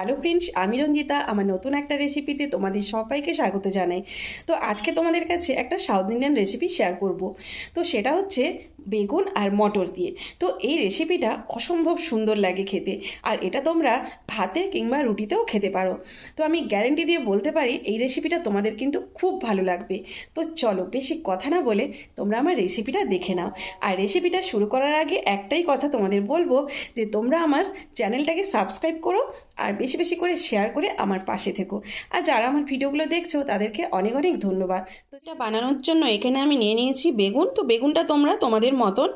Hello friends, আমি রঞ্জিতা, আমার নতুন একটা রেসিপিতে তোমাদের সবাইকে স্বাগত জানাই। তো আজকে তোমাদের কাছে একটা সাউথ ইন্ডিয়ান রেসিপি শেয়ার করব। তো সেটা হচ্ছে বেগুন আর মটর দিয়ে। তো এই রেসিপিটা অসম্ভব সুন্দর লাগে খেতে। আর এটা তোমরা ভাতে কিংবা রুটিতেও খেতে পারো। তো আমি গ্যারেন্টি দিয়ে বলতে পারি, এই রেসিপিটা তোমাদের কিন্তু খুব ভালো লাগবে। তো চলো বেশি কথা না বলে তোমরা আমার রেসিপিটা দেখে নাও। আর রেসিপিটা শুরু করার আগে একটাই কথা তোমাদের বলব, যে তোমরা আমার চ্যানেলটাকে সাবস্ক্রাইব করো আর বেশি বেশি করে শেয়ার করে আমার পাশে থেকো। আর যারা আমার ভিডিওগুলো দেখছ, তাদেরকে অনেক অনেক ধন্যবাদ। তো এটা বানানোর জন্য এখানে আমি নিয়ে নিয়েছি বেগুন। তো বেগুনটা তোমরা তোমাদের মতন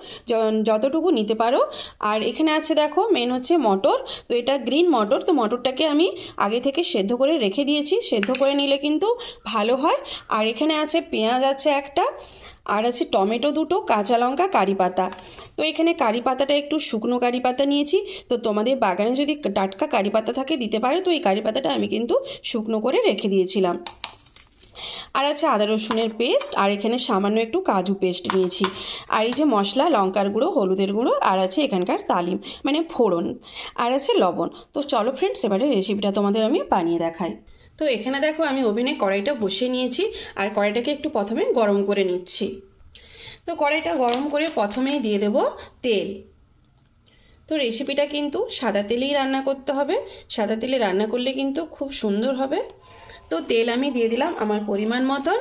যতটুকু নিতে পারো। আর এখানে আছে দেখো মেন হচ্ছে মটর। তো এটা গ্রিন মটর। তো মটরটাকে আমি আগে থেকে সেদ্ধ করে রেখে দিয়েছি। সেদ্ধ করে নিলে কিন্তু ভালো হয়। আর এখানে আছে পেঁয়াজ আছে একটা, আর আছে টমেটো দুটো, কাঁচা লঙ্কা, কারি পাতা। তো এখানে কারি পাতাটা একটু শুকনো কারি পাতা নিয়েছি। তো তোমাদের বাগানে যদি টাটকা কারি পাতা থাকে দিতে পারে। তো এই কারি পাতাটা আমি কিন্তু শুকনো করে রেখে দিয়েছিলাম। আর আছে আদা রসুনের পেস্ট, আর এখানে সামান্য একটু কাজু পেস্ট নিয়েছি। আর এই যে মশলা, লঙ্কার গুঁড়ো, হলুদের গুঁড়ো, আর আছে এখানকার তালিম মানে ফোড়ন। আর আছে লবণ। তো চলো ফ্রেন্ডস এবারে রেসিপিটা তোমাদের আমি বানিয়ে দেখাই। তো এখানে দেখো আমি ওভেনে কড়াইটা বসিয়ে নিয়েছি, আর কড়াইটাকে একটু প্রথমে গরম করে নিচ্ছি। তো কড়াইটা গরম করে প্রথমেই দিয়ে দেব তেল। তো রেসিপিটা কিন্তু সাদা তেলেই রান্না করতে হবে। সাদা তেলে রান্না করলে কিন্তু খুব সুন্দর হবে। তো তেল আমি দিয়ে দিলাম আমার পরিমাণ মতন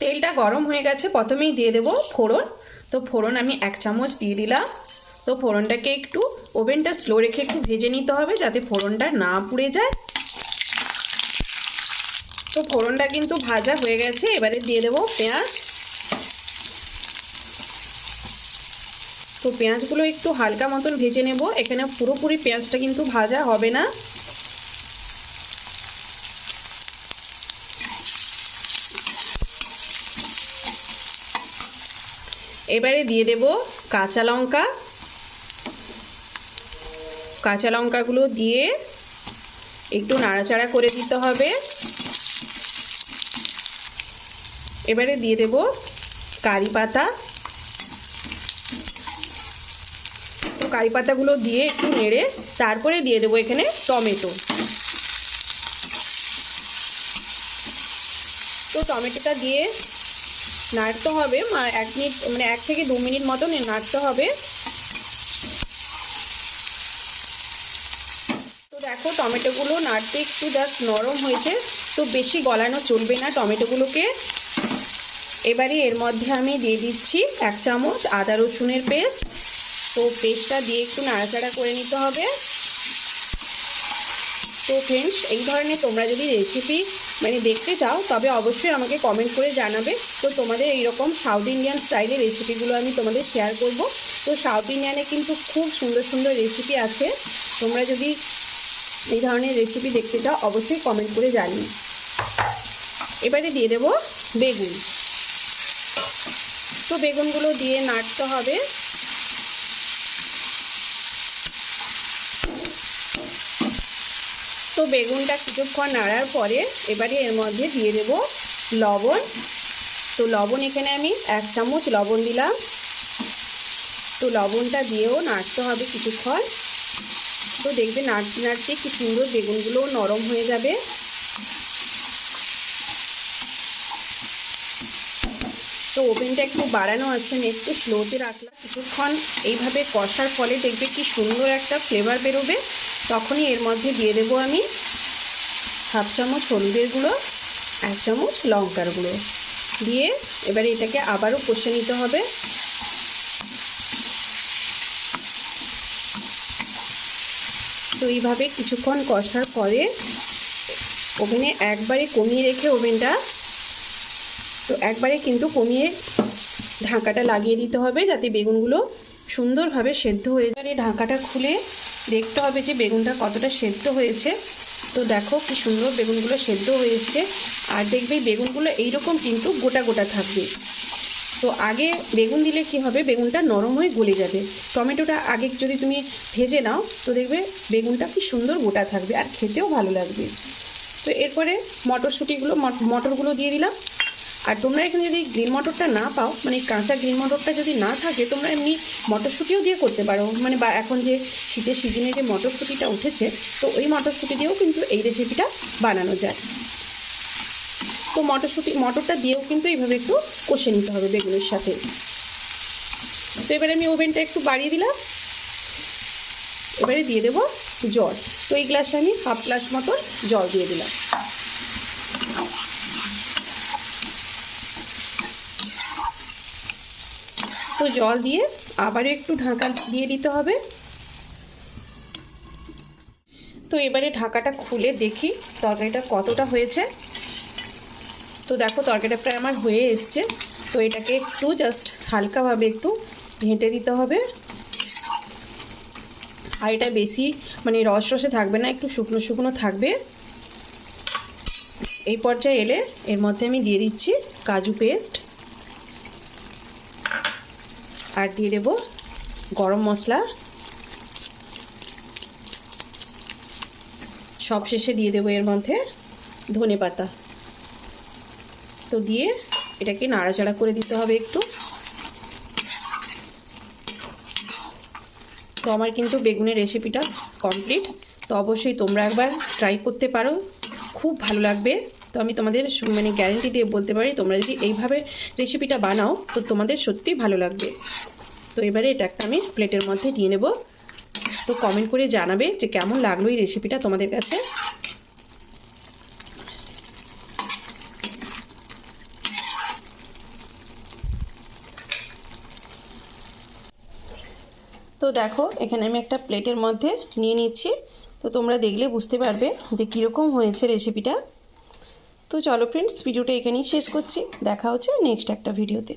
তেলটা গরম হয়ে গেছে, প্রথমেই দিয়ে দেব ফোড়ন। তো ফোড়ন আমি এক চামচ দিয়ে দিলাম। তো ফোড়নটাকে একটু ওভেনটা স্লো রেখে একটু ভেজে নিতে হবে যাতে ফোড়নটা না পুড়ে যায়। তো ফোড়নটা কিন্তু ভাজা হয়ে গেছে, এবারে দিয়ে দেবো পেঁয়াজ। তো পেঁয়াজগুলো একটু হালকা মতন ভেজে নেব। এখানে পুরোপুরি পেঁয়াজটা কিন্তু ভাজা হবে না। এবারে দিয়ে দেব কাঁচা লঙ্কা। কাঁচা লঙ্কাগুলো দিয়ে একটু নাড়াচাড়া করে দিতে হবে। এবারে দিয়ে দেব কারি পাতা। তো কারি পাতাগুলো দিয়ে একটু নেড়ে তারপরে দিয়ে দেবো এখানে টমেটো। তো টমেটোটা দিয়ে নাড়তে হবে এক মিনিট মানে এক থেকে দু মিনিট মতন নাড়তে হবে। তো দেখো টমেটোগুলো নাড়তে একটু জাস্ট নরম হয়েছে, তো বেশি গলানো চলবে না টমেটোগুলোকে। এবারে এর মধ্যে আমি দিয়ে দিচ্ছি এক চামচ আদা রসুনের পেস্ট তো পেস্টটা দিয়ে একটু নাড়াচাড়া করে নিতে হবে। তো ফ্রেন্ডস এই ধরনের তোমরা যদি রেসিপি মানে দেখতে চাও, তবে অবশ্যই আমাকে কমেন্ট করে জানাবে। তো তোমাদের এইরকম সাউথ ইন্ডিয়ান স্টাইলের রেসিপিগুলো আমি তোমাদের শেয়ার করব। তো সাউথ ইন্ডিয়ানে কিন্তু খুব সুন্দর সুন্দর রেসিপি আছে। তোমরা যদি এই ধরনের রেসিপি দেখতে চাও, অবশ্যই কমেন্ট করে জানিও। এবারে দিয়ে দেব বেগুন। তো বেগুনগুলো দিয়ে নাড়তে হবে। তো বেগুনটা কিছুক্ষণ নাড়ার পরে এবারে এর মধ্যে দিয়ে দেব লবণ। তো লবণ এখানে আমি এক চামচ লবণ দিলাম। তো লবণটা দিয়েও নাড়তে হবে কিছুক্ষণ। তো দেখবে নাড়তে নাড়তে কি সুন্দর বেগুনগুলোও নরম হয়ে যাবে। তো ওভেনটা একটু বাড়ানো আছে একটু স্লোতে রাখলাম। কিছুক্ষণ এইভাবে কষার ফলে দেখবে কি সুন্দর একটা ফ্লেভার বেরোবে। তখনই এর মধ্যে দিয়ে দেবো আমি হাফ চামচ হলুদের গুঁড়ো, এক চামচ লঙ্কার গুঁড়ো। দিয়ে এবারে এটাকে আবারও কষে নিতে হবে। তো এইভাবে কিছুক্ষণ কষার পরে ওভেনে একবারে কমিয়ে রেখে ওভেনটা তো একবারে কিন্তু কমিয়ে ঢাকাটা লাগিয়ে দিতে হবে যাতে বেগুনগুলো সুন্দরভাবে সেদ্ধ হয়ে যায়। ঢাকাটা খুলে দেখতে হবে যে বেগুনটা কতটা সেদ্ধ হয়েছে। তো দেখো কি সুন্দর বেগুনগুলো সেদ্ধ হয়ে এসছে। আর দেখবে বেগুনগুলো এইরকম কিন্তু গোটা গোটা থাকবে। তো আগে বেগুন দিলে কি হবে? বেগুনটা নরম হয়ে গলে যাবে। টমেটোটা আগে যদি তুমি ভেজে নাও, তো দেখবে বেগুনটা কি সুন্দর গোটা থাকবে। আর খেতেও ভালো লাগবে। তো এরপরে মটরশুঁটিগুলো, মট- মটরগুলো দিয়ে দিলাম। আর তোমরা এখানে যদি গ্রিন মটরটা না পাও মানে কাঁচা গ্রিন মটরটা যদি না থাকে, তোমরা এমনি মটরশুঁটিও দিয়ে করতে পারো। মানে বা এখন যে শীতের সিজনে যে মটরশুঁটিটা উঠেছে, তো ওই মটরশুঁটি দিয়েও কিন্তু এই রেসিপিটা বানানো যায়। তো মটরশুঁটি, মটরটা দিয়েও কিন্তু এইভাবে একটু কষে নিতে হবে বেগুনের সাথে। তো এবারে আমি ওভেনটা একটু বাড়িয়ে দিলাম। এবারে দিয়ে দেবো জল। তো এই গ্লাসে আমি হাফ গ্লাস মতন জল দিয়ে দিলাম। তো জল দিয়ে আবার একটু ঢাকা দিয়ে দিতে হবে। তো এবারে ঢাকাটা খুলে দেখি তরকারিটা কতটা হয়েছে। তো দেখো তরকারিটা প্রায় আমার হয়ে এসছে। তো এটাকে একটু জাস্ট হালকাভাবে একটু ঘেঁটে দিতে হবে। আর এটা বেশি মানে রস রসে থাকবে না, একটু শুকনো শুকনো থাকবে। এই পর্যায়ে এলে এর মধ্যে আমি দিয়ে দিচ্ছি কাজু পেস্ট আর দিয়ে দেব গরম মশলা। সব শেষে দিয়ে দেবো এর মধ্যে ধনে পাতা। তো দিয়ে এটাকে নাড়াচাড়া করে দিতে হবে একটু। তো আমার কিন্তু বেগুনের রেসিপিটা কমপ্লিট তো অবশ্যই তোমরা একবার ট্রাই করতে পারো। খুব ভালো লাগবে। তো আমি তোমাদের মানে গ্যারেন্টি দিয়ে বলতে পারি, তোমরা যদি এইভাবে রেসিপিটা বানাও, তো তোমাদের সত্যিই ভালো লাগবে। তো এবারে এটা একটা আমি প্লেটের মধ্যে নিয়ে নেব। তো কমেন্ট করে জানাবে যে কেমন লাগল এই রেসিপিটা তোমাদের কাছে। তো দেখো, এখানে আমি একটা প্লেটের মধ্যে নিয়ে নিচ্ছি। তো তোমরা দেখলে বুঝতে পারবে যে কীরকম হয়েছে রেসিপিটা তো চলো ফ্রেন্ডস ভিডিওটা এখানেই শেষ করছি। দেখা হচ্ছে নেক্সট একটা ভিডিওতে